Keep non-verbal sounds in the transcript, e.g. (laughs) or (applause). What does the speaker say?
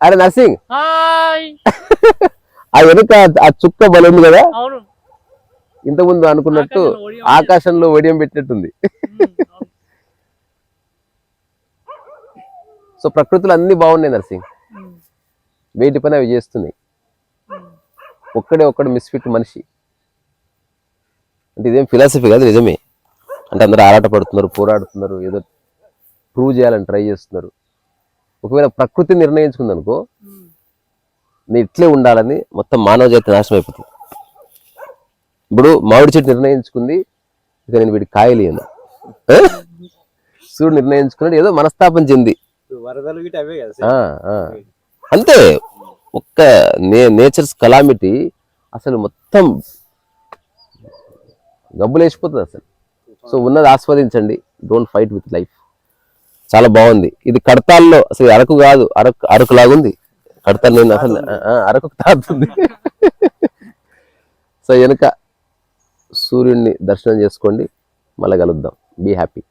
అరే నర్సింగ్. ఆ (laughs) వెనుక ఆ చుక్క బలి ఉంది కదా? ఇంతకుముందు అనుకున్నట్టు ఆకాశంలో ఒడియం పెట్టినట్టుంది. (laughs) సో ప్రకృతిలో అన్ని బాగున్నాయి నర్సింగ్. వేటి పని అవి చేస్తున్నాయి. ఒక్కడే ఒక్కడు మిస్ఫిట్ మనిషి. అంటే ఇదేం ఫిలాసఫీ కాదు నిజమే. అంటే అందరూ ఆరాట పడుతున్నారు పోరాడుతున్నారు ఏదో ప్రూవ్ చేయాలని ట్రై చేస్తున్నారు. ఒకవేళ ప్రకృతి నిర్ణయించుకుంది అనుకో. నేను ఇట్లే ఉండాలని మొత్తం మానవ జాతి నాశనం అయిపోతుంది ఇప్పుడు మామిడి చెట్టు నిర్ణయించుకుంది ఇక నేను వీడికి కాయలేను ఆ? సూర్యుడు నిర్ణయించుకున్నాడు ఏదో మనస్తాపం చెంది. అంతే ఒక్క నే నేచర్స్ కలామిటీ అసలు మొత్తం గబ్బులేసిపోతుంది అసలు సో ఉన్నది ఆస్వాదించండి డోంట్ ఫైట్ విత్ లైఫ్ చాలా బాగుంది. ఇది కడతాల్లో అసలు అరకు కాదు అరకు అరకు లాగుంది కడతాలు నేను అసలు అరకు తాగుతుంది. (laughs) సో వెనుక సూర్యుడిని దర్శనం చేసుకోండి. మళ్ళీ కలుద్దాం. Be happy